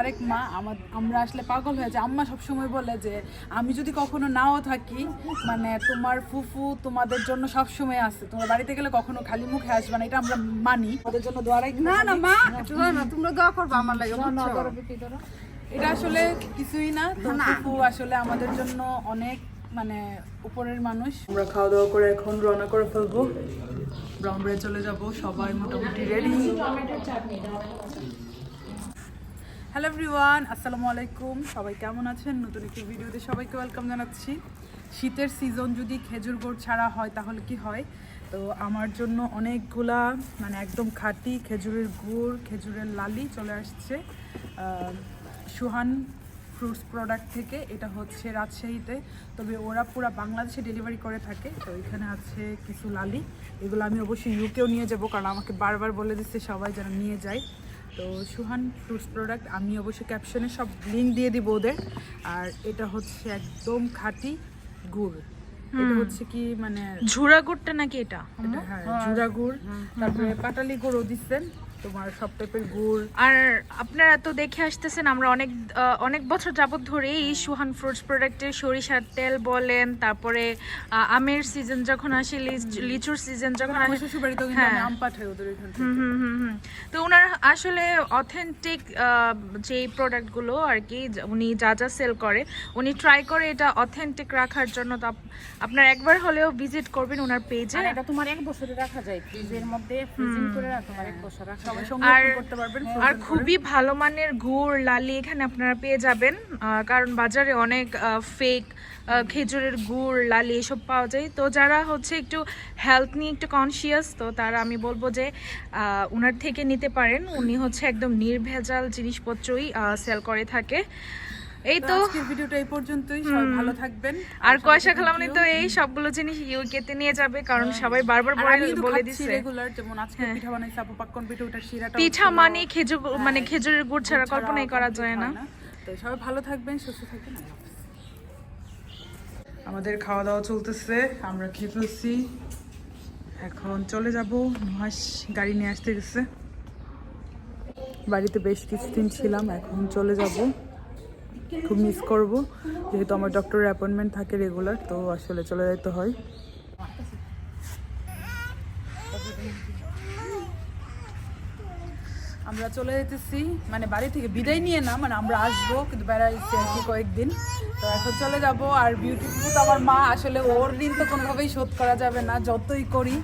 আরেক মা আমরা আসলে পাগল হয়ে যায় আম্মা সবসময় বলে যে আমি যদি কখনো নাও থাকি মানে তোমার ফুফু তোমাদের জন্য সবসময় আছে। তোমার বাড়িতে গেলে কখনো খালি মুখে আসবে না এটা আমরা মানি। ওদের জন্য দোয়া রাখি। না না মা তোমরা দোয়া করবা আমার লাগে এটা আসলে কিছুই না। ফুফু আসলে আমাদের জন্য অনেক মানে উপরের মানুষ। আমরা খাওয়া দাওয়া করে এখন রওনা করে ফেলব। ব্রাউন চলে যাব সবাই মোটামুটি রেডি হ্যালো এভরিওয়ান আসসালামু আলাইকুম। সবাই কেমন আছেন? নতুন একটি ভিডিওতে সবাইকে ওয়েলকাম জানাচ্ছি। শীতের সিজন যদি খেজুর গুড় ছাড়া হয় তাহলে কি হয়? তো আমার জন্য অনেকগুলা মানে একদম খাঁটি খেজুরের গুড় খেজুরের লালি চলে আসছে। সুহান ফ্রুটস প্রোডাক্ট থেকে এটা হচ্ছে রাজশাহীতে। তবে ওরা পুরো বাংলাদেশে ডেলিভারি করে থাকে। তো এখানে আছে কিছু লালি। এগুলো আমি অবশ্যই ইউকেও নিয়ে যাব কারণ আমাকে বারবার বলে দিচ্ছে সবাই যেন নিয়ে যায়। তো সুহান ফ্রুটস প্রোডাক্ট আমি অবশ্যই ক্যাপশনে সব লিঙ্ক দিয়ে দিব ওদের। আর এটা হচ্ছে একদম খাঁটি গুড়। এটা হচ্ছে কি মানে ঝুরা গুড়টা নাকি এটা? হ্যাঁ জুড়া গুড়। তারপরে পাটালি গুড়ও দিচ্ছেন। তোমার সব টাইপের গুড়। আর আপনারা তো দেখে আসতেছেন আমরা অনেক অনেক বছর যাবত ধরে এই সুহান ফ্রুটস প্রোডাক্টের সরিষার তেল বলেন তারপরে আমের সিজন যখন আসে লিচ- লিচুর সিজন যখন আসে হ্যাঁ। আম পাঠাই ওদের এখান থেকে। হুম হুম হুম। তো ওনার আসলে অথেন্টিক যে প্রোডাক্টগুলো আর কি উনি যা যা সেল করে উনি ট্রাই করে এটা অথেন্টিক রাখার জন্য। তো আপ- আপনার একবার হলেও ভিজিট করবেন ওনার পেজে এটা তোমার এক বছরে রাখা যায় ফ্রিজের মধ্যে ফ্রিজিং করে তোমার এক বছর রাখা আর- আর খুবই ভালো মানের গুড় লালি এখানে আপনারা পেয়ে যাবেন। কারণ বাজারে অনেক ফেক খেজুরের গুড় লালি এসব পাওয়া যায়। তো যারা হচ্ছে একটু হেলথ নিয়ে একটু কনসিয়াস তো তারা আমি বলব যে ওনার উনার থেকে নিতে পারেন। উনি হচ্ছে একদম নির্ভেজাল জিনিসপত্রই সেল করে থাকে। এই তো। তো আজকের ভিডিওটা এই পর্যন্তই সবাই ভালো থাকবেন। আর কয়সা খালামনি তো এই সবগুলো জিনিস ইউকেতে নিয়ে যাবে কারণ সবাই বারবার বলে দিচ্ছে। রেগুলার যেমন আজকে পিঠা বানাইছি আপু পাক্কন পিঠা ওটা শিরাটা পিঠা মানে খেজুর মানে খেজুরের গুড় ছাড়া কল্পনাই করা যায় না। তো সবাই ভালো থাকবেন সুস্থ থাকবেন আমাদের খাওয়া দাওয়া চলতেছে আমরা খেয়ে ফেলছি। এখন চলে যাব নুহাস গাড়ি নিয়ে আসতে গেছে। বাড়িতে বেশ কিছুদিন ছিলাম এখন চলে যাব। খুব মিস করব। যেহেতু আমার ডক্টরের অ্যাপয়েন্টমেন্ট থাকে রেগুলার তো আসলে চলে যেতে হয়। আমরা চলে যেতেছি মানে বাড়ি থেকে বিদায় নিয়ে না মানে আমরা আসব, কিন্তু বেড়াইছি আর কি কয়েকদিন। তো এখন চলে যাব, আর বিউটিফুল তো আমার মা, আসলে ওর ঋণ তো কোনোভাবেই শোধ করা যাবে না, যতই করি।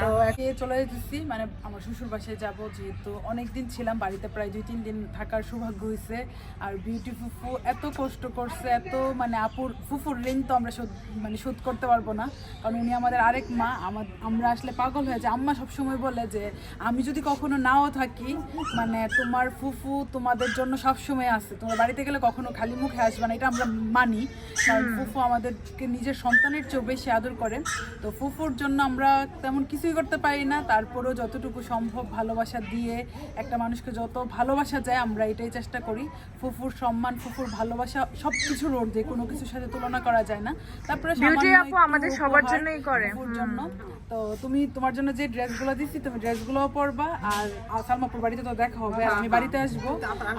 তো একে চলে যেতেছি মানে আমার শ্বশুর বাসায় যাব যেহেতু অনেক দিন ছিলাম বাড়িতে প্রায় দুই তিন দিন থাকার সৌভাগ্য হয়েছে। আর বিউটি ফুফু এত কষ্ট করছে এত মানে আপুর ফুফুর ঋণ তো আমরা শোধ মানে শোধ করতে পারব না। কারণ উনি আমাদের আরেক মা আমার আমরা আসলে পাগল হয়ে যায় আম্মা সবসময় বলে যে আমি যদি কখনো নাও থাকি মানে তোমার ফুফু তোমাদের জন্য সবসময় আছে। তোমার বাড়িতে গেলে কখনো খালি মুখে আসবে না। এটা আমরা মানি। কারণ ফুফু আমাদেরকে নিজের সন্তানের চেয়েও বেশি আদর করেন। তো ফুফুর জন্য আমরা তেমন কিছুই করতে পারি না তারপরেও যতটুকু সম্ভব ভালোবাসা দিয়ে একটা মানুষকে যত ভালোবাসা যায় আমরা এটাই চেষ্টা করি। ফুফুর সম্মান ফুফুর ভালোবাসা সব কিছুর ওর কোনো কিছুর সাথে তুলনা করা যায় না। তারপরে আপু আমাদের সবার জন্যই করে। জন্য। তো তুমি তোমার জন্য যে ড্রেসগুলো দিচ্ছি তুমি ড্রেসগুলো পরবা আর সালমাপুর বাড়িতে তো দেখা হবে আমি বাড়িতে আসব।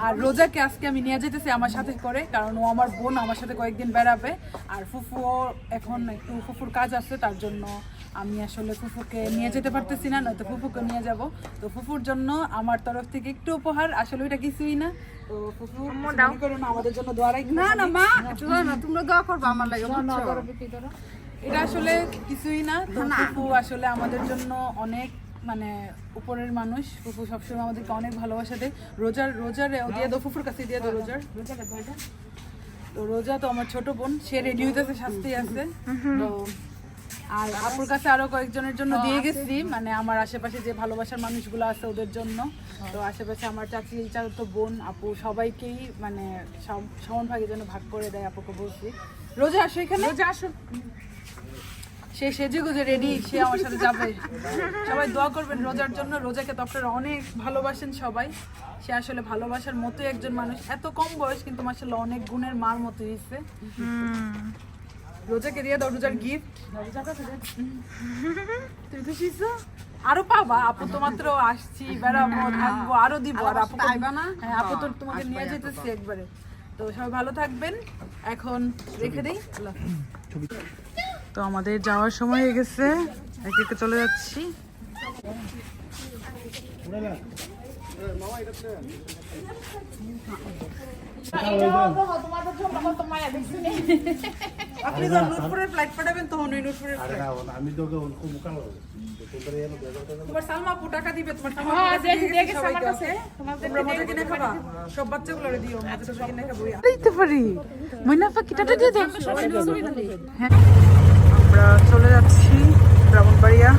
আর রোজাকে আজকে আমি নিয়ে যেতেছি আমার সাথে করে কারণ ও আমার বোন আমার সাথে কয়েকদিন বেড়াবে। আর ফুফুও এখন একটু ফুফুর কাজ আছে তার জন্য আমি আসলে ফুফুকে নিয়ে যেতে পারতেছি না নয়তো ফুফুকে নিয়ে যাব। তো ফুফুর জন্য আমার তরফ থেকে একটু উপহার আসলে ওইটা কিছুই না। তো ফুফু আমাদের জন্য দোয়া না না মা না তোমরা দোয়া করবা আমার লাগে? এটা আসলে কিছুই না। তো ফুফু আসলে আমাদের জন্য অনেক মানে উপরের মানুষ। ফুফু সবসময় আমাদেরকে অনেক ভালোবাসা দেয়। রোজার রোজার দিয়ে দো ফুফুর কাছে দিয়ে দো রোজার। তো রোজা তো আমার ছোট বোন সে রেডি হইতেছে শাস্তি আছে। তো আর আপুর কাছে আরও কয়েকজনের জন্য দিয়ে গেছি। মানে আমার আশেপাশে যে ভালোবাসার মানুষগুলো আছে ওদের জন্য। তো আশেপাশে আমার চাচি চাচাতো বোন আপু সবাইকেই মানে সমান ভাগে যেন ভাগ করে দেয় আপুকে বলছি। রোজা আসো এখানে? রোজা আসো। সে সেজে গুজে রেডি সে আমার সাথে যাবে। সবাই দোয়া করবেন রোজার জন্য। রোজাকে তো আপনারা অনেক ভালোবাসেন সবাই। সে আসলে ভালোবাসার মতোই একজন মানুষ। এত কম বয়স কিন্তু মাসাল্লাহ অনেক গুণের মার মতো হয়েছে রোজাকে দিয়ে দাও রোজার গিফট তুমি খুশি আরও পাবা। আপু তো মাত্র আসছি বেড়াবো থাকব আরও দিব। আর আপু না? হ্যাঁ আপু তো তোমাকে নিয়ে যেতেছি একবারে। তো সবাই ভালো থাকবেন। এখন রেখে দিই। তো আমাদের যাওয়ার সময় হয়ে গেছে। এক একে চলে যাচ্ছি। আমি তোমার সালমা আপু টাকা দিবে তোমার হ্যাঁ, দেখি, দেখি, আমার কাছে। তোমরা মজা কিনে খাবা। সব বাচ্চাগুলো দিও মজা কিনে খাব। দিতে পারি। মইনাফা কিটাটা দিয়ে দাও হ্যাঁ। আমরা চলে যাচ্ছি ব্রাহ্মণবাড়িয়া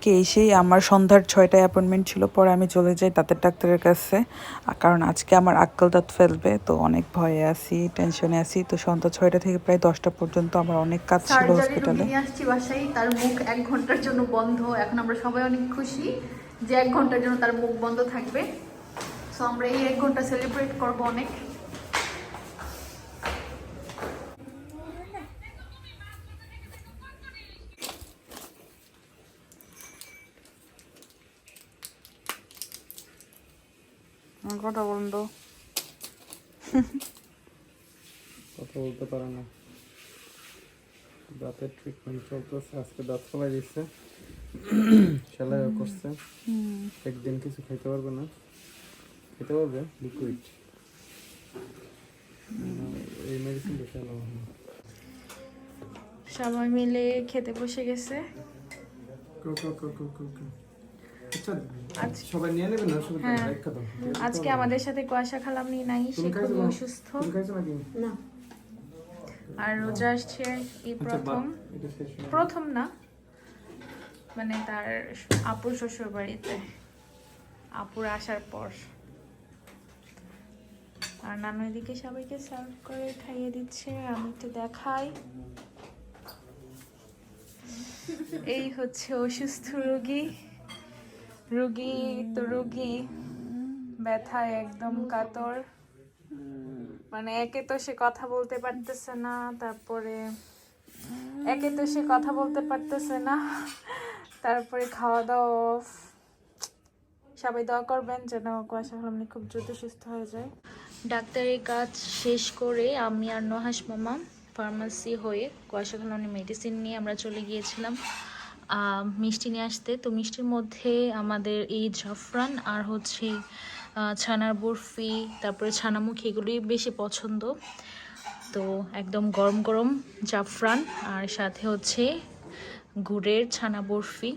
থেকে এসেই আমার সন্ধ্যার ছয়টায় অ্যাপয়েন্টমেন্ট ছিল পরে আমি চলে যাই দাঁতের ডাক্তারের কাছে। কারণ আজকে আমার আক্কাল দাঁত ফেলবে তো অনেক ভয়ে আছি টেনশনে আছি। তো সন্ধ্যা ছয়টা থেকে প্রায় দশটা পর্যন্ত আমার অনেক কাজ ছিল হসপিটালে আসছি বাসায় তার মুখ এক ঘণ্টার জন্য বন্ধ। এখন আমরা সবাই অনেক খুশি যে এক ঘণ্টার জন্য তার মুখ বন্ধ থাকবে। সো আমরা এই এক ঘণ্টা সেলিব্রেট করব অনেক। কথা বন্ধ। কথা বলতে পারে না। দাঁতের ট্রিটমেন্ট চলতেছে আজকে দাঁত ফলাই দিচ্ছে সেলাইও করছে। একদিন কিছু খাইতে পারবে না। খেতে পারবে লিকুইড এই মেডিসিনটা সবাই মিলে খেতে বসে গেছে। সবাই নিয়ে নেবেন না? শুধু হ্যাঁ। আজকে আমাদের সাথে কুয়াশা খালামনি নাই সে না? অসুস্থ। আর রোজা আসছে এই আচ্ছা প্রথম। প্রথম না। মানে তার আপুর শ্বশুর বাড়িতে আপুর আসার পর। আর নানু এদিকে সবাইকে সার্ভ করে খাইয়ে দিচ্ছে আমি একটু দেখাই। এই হচ্ছে অসুস্থ রোগী। রোগী তো রুগী ব্যথায় একদম কাতর। মানে একে তো সে কথা বলতে পারতেছে না তারপরে একে তো সে কথা বলতে পারতেছে না তারপরে খাওয়া দাওয়া। সবাই দোয়া করবেন যেন কুয়াশা হলামনি খুব দ্রুত সুস্থ হয়ে যায়। ডাক্তারের কাজ শেষ করে আমি আর নহাস মামা ফার্মাসি হয়ে কুয়াশা হলামনি মেডিসিন নিয়ে আমরা চলে গিয়েছিলাম। মিষ্টি নিয়ে আসতে। তো মিষ্টির মধ্যে আমাদের এই জাফরান আর হচ্ছে ছানার বরফি, তারপরে ছানামুখী এগুলোই বেশি পছন্দ। তো একদম গরম গরম জাফরান আর সাথে হচ্ছে গুড়ের ছানা বরফি।